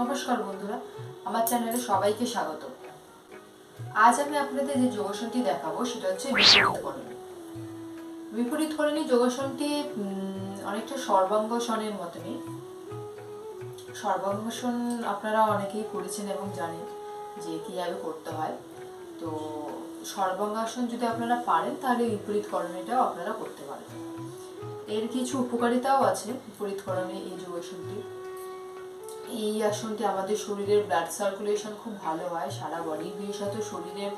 নমস্কার বন্ধুরা আমার চ্যানেলে সবাইকে স্বাগত। আজ আমি আপনাদের যে যোগাসনটি দেখাবো সেটা হচ্ছে বিপরীতকরণী। বিপরীতকরণী যোগাসনটি উম, অনেকটা সর্বাঙ্গসনের মতনই। সর্বাঙ্গসন আপনারা অনেকেই করেছেন এবং জানেন যে কীভাবে করতে হয়। তো সর্বাঙ্গাসন যদি আপনারা পারেন তাহলে বিপরীত বিপরীতকরণীটাও আপনারা করতে পারেন। এর কিছু উপকারিতাও আছে বিপরীত বিপরীতকরণে এই যোগাসনটি এই আসনটি আমাদের শরীরের ব্লাড সার্কুলেশন খুব ভালো হয়, সারা বডি বিশেষত শরীরের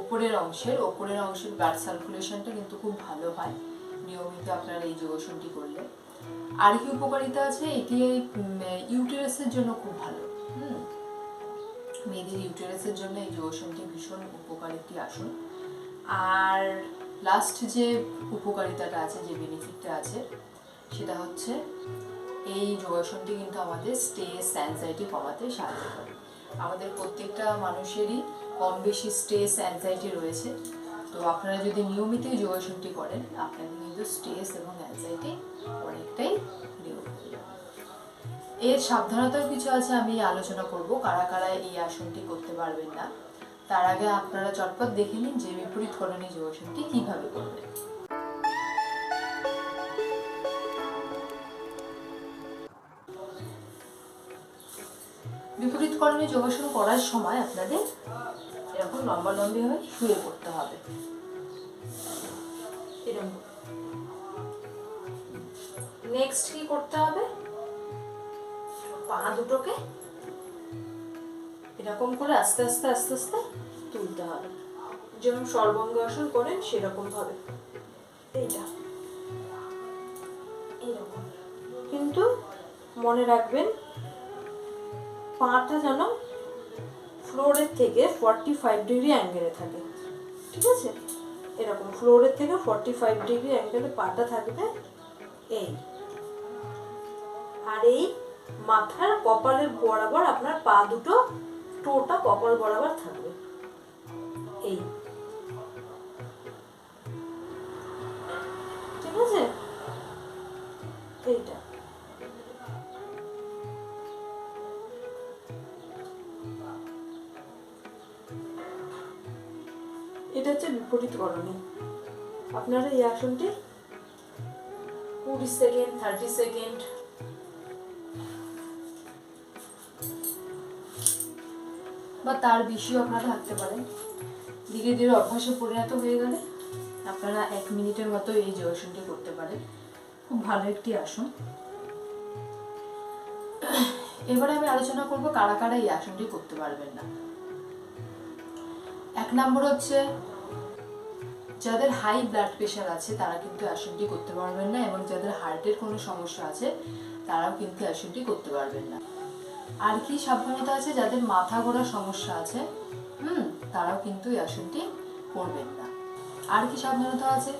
ওপরের অংশের ওপরের অংশের ব্লাড সার্কুলেশনটা কিন্তু খুব ভালো হয়, নিয়মিত আপনারা এই যোগাসনটি করলে। আর কি উপকারিতা আছে? এটি ইউটেরাসের জন্য খুব ভালো, হুম। মেয়েদের ইউটেরাসের জন্য এই যোগাসনটি ভীষণ উপকার একটি আসন। আর লাস্ট যে উপকারিতাটা আছে, যে বেনিফিটটা আছে, সেটা হচ্ছে এই যোগাসনটি কিন্তু আমাদের স্ট্রেস অ্যাংজাইটি কমাতে সাহায্য করে। আমাদের প্রত্যেকটা মানুষেরই কম বেশি স্ট্রেস অ্যাংজাইটি রয়েছে। তো আপনারা যদি নিয়মিত যোগাসনটি করেন, আপনাদের কিন্তু স্ট্রেস এবং অ্যাংজাইটি অনেকটাই এর সাবধানতার কিছু আছে আমি আলোচনা করব। কারা কারা এই আসনটি করতে পারবেন না, তার আগে আপনারা চটপট দেখে নিন যে বিপরীত করণী যোগাসনটি কীভাবে করবেন। বিপরীত করণী যোগাসন করার সময় আপনাদের এরকম লম্বা লম্বি হয়ে শুয়ে পড়তে হবে। এরকম। নেক্সট কি করতে হবে? পা দুটোকে এরকম করে আস্তে আস্তে আস্তে আস্তে তুলতে হবে। যেমন সর্বাঙ্গাসন করেন সেরকম ভাবে। এইটা। এরকম। কিন্তু মনে রাখবেন পাটা যেন ফ্লোরের থেকে ফর্টি ফাইভ ডিগ্রি অ্যাঙ্গেলে থাকে। ঠিক আছে? এরকম ফ্লোরের থেকে ফর্টি ফাইভ ডিগ্রি অ্যাঙ্গেলে পাটা থাকবে এই। আর এই মাথার কপালের বরাবর আপনার পা দুটো টোটা কপাল বরাবর থাকবে। এই। ঠিক আছে? এইটা। এটা হচ্ছে বিপরীত করণী আপনারা এই আসনটি কুড়ি সেকেন্ড থার্টি সেকেন্ড। বা তার বেশিও আপনারা থাকতে পারেন। ধীরে ধীরে অভ্যাসে পরিণত হয়ে গেলে আপনারা এক মিনিটের মতো এই যোগাসনটি করতে পারেন। খুব ভালো একটি আসন। এবারে আমি আলোচনা করব কারা কারা এই আসনটি করতে পারবেন না। এক নম্বর হচ্ছে, যাদের হাই ব্লাড প্রেশার আছে, তারা কিন্তু আসনটি করতে পারবেন না এবং যাদের হার্টের কোনো সমস্যা আছে, তারাও কিন্তু আসনটি করতে পারবেন না। আর কি সাবধানতা আছে, যাদের মাথা ঘোরার সমস্যা আছে, হুম, তারাও কিন্তু এই আসনটি করবেন না। আর কি সাবধানতা আছে,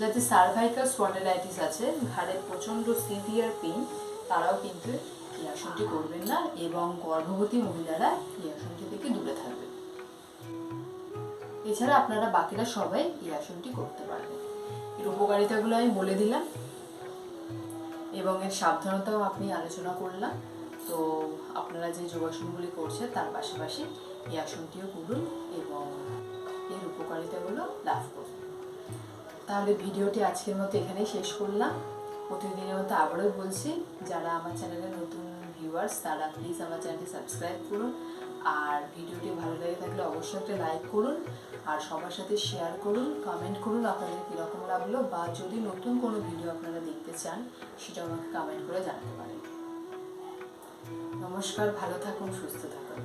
যাদের সার্ভাইকাল স্পন্ডেলাইটিস আছে, ঘাড়ে প্রচণ্ড সিভিয়ার পেন তারাও কিন্তু এই আসনটি করবেন না এবং গর্ভবতী মহিলারা এই আসনটি থেকে দূরে থাকবেন। এছাড়া আপনারা বাকিরা সবাই এই আসনটি করতে পারবেন। এর উপকারিতাগুলো আমি বলে দিলাম এবং এর সাবধানতাও আপনি আলোচনা করলাম। তো আপনারা যে যোগাসনগুলি করছে তার পাশাপাশি এই আসনটিও করুন এবং এর উপকারিতাগুলো লাভ করুন। তাহলে ভিডিওটি আজকের মতো এখানেই শেষ করলাম। প্রতিদিনের মতো আবারও বলছি, যারা আমার চ্যানেলে নতুন ভিউয়ার্স তারা প্লিজ আমার চ্যানেলটি সাবস্ক্রাইব করুন। আর ভিডিওটি ভালো লেগে থাকলে অবশ্যই একটা লাইক করুন, আর সবার সাথে শেয়ার করুন কমেন্ট করুন আপনাদের কীরকম লাগল, বা যদি নতুন কোনো ভিডিও আপনারা দেখতে চান সেটা আমাকে কমেন্ট করে জানাতে পারেন। নমস্কার, ভালো থাকুন, সুস্থ থাকুন।